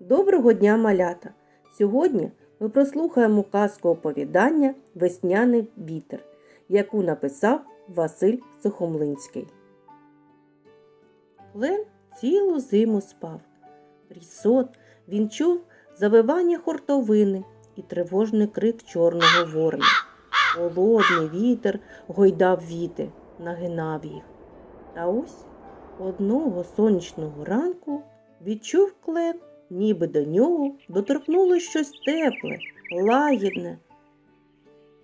Доброго дня, малята! Сьогодні ми прослухаємо казку оповідання Весняний вітер, яку написав Василь Сухомлинський. Клен цілу зиму спав. Прісот він чув завивання хуртовини і тривожний крик чорного ворона. Холодний вітер гойдав віти, нагинав їх. Та ось одного сонячного ранку відчув клен, ніби до нього доторкнулося щось тепле, лагідне.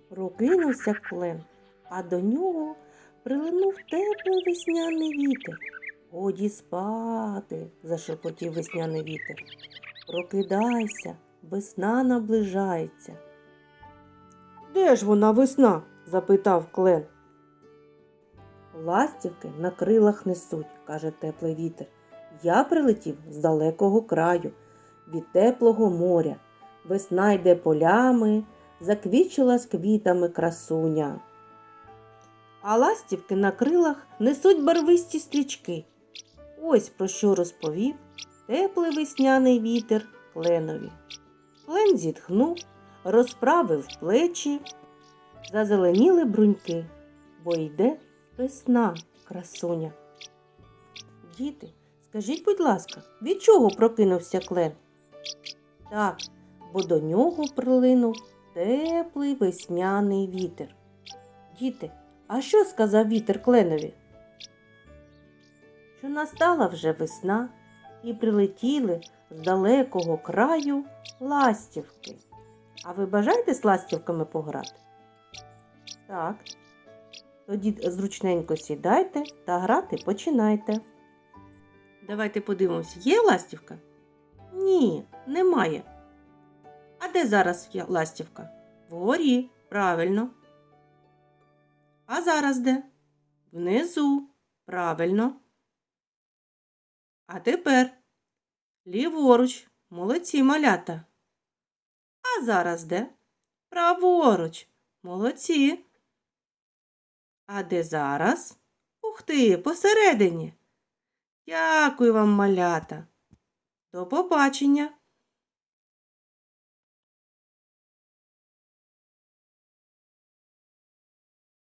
Прокинувся клен, а до нього прилинув теплий весняний вітер. Годі спати, зашепотів весняний вітер. Прокидайся, весна наближається. Де ж вона весна? запитав клен. Ластівки на крилах несуть, каже теплий вітер. Я прилетів з далекого краю, від теплого моря. Весна йде полями, заквічила з квітами красуня. А ластівки на крилах несуть барвисті стрічки. Ось про що розповів теплий весняний вітер кленові. Клен зітхнув, розправив плечі, зазеленіли бруньки, бо йде весна, красуня. Діти, скажіть, будь ласка, від чого прокинувся клен? Так, бо до нього прилинув теплий весняний вітер. Діти, а що сказав вітер кленові? Що настала вже весна і прилетіли з далекого краю ластівки. А ви бажаєте з ластівками пограти? Так. Тоді зручненько сідайте та грати починайте. Давайте подивимось, є ластівка? Ні, немає. А де зараз є ластівка? Вгорі, правильно. А зараз де? Внизу, правильно. А тепер ліворуч, молодці малята. А зараз де? Праворуч, молодці. А де зараз? Ух ти, посередині. Дякую вам, малята. До побачення.